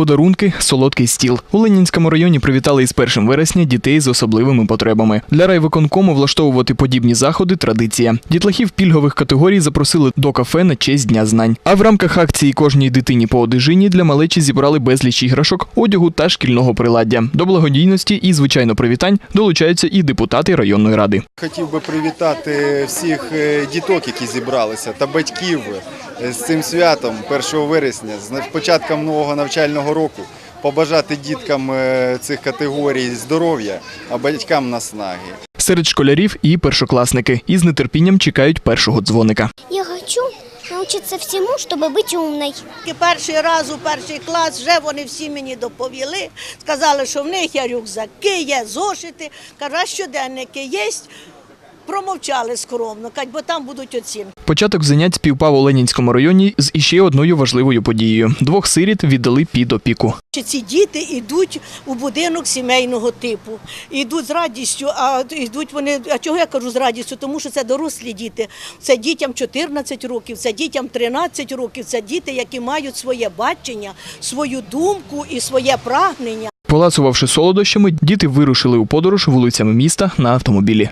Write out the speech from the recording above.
подарунки, солодкий стіл. У Ленінському районі привітали із 1 вересня дітей з особливими потребами. Для райвиконкому влаштовувати подібні заходи традиція. Дітлахів пільгових категорій запросили до кафе на честь Дня знань. А в рамках акції кожній дитині по одежині для малечі зібрали безліч іграшок, одягу та шкільного приладдя. До благодійності і звичайно привітань долучаються і депутати районної ради. Хотів би привітати всіх е, діток, які зібралися, та батьків е, з цим святом 1 вересня, з початком нового навчального року. Побажати діткам е, цих категорій здоров'я, а батькам наснаги. Серед школярів і першокласники і з нетерпінням чекають першого дзвоника. Я хочу научиться всему, чтобы быть умной. І перший раз у перший клас вже вони всі мені доповіли. Сказали, що в них є рюкзаки, є зошити, кажуть, щоденники є. Промовчали скромно, бо там будуть оцінки. Початок занять співпав у Ленінському районі з іще одною важливою подією. Двох сиріт віддали під опіку. Ці діти йдуть у будинок сімейного типу, йдуть з радістю. А йдуть вони. А чого я кажу з радістю? Тому що це дорослі діти. Це дітям 14 років, це дітям 13 років. Це діти, які мають своє бачення, свою думку і своє прагнення. Поласувавши солодощами, діти вирушили у подорож вулицями міста на автомобілі.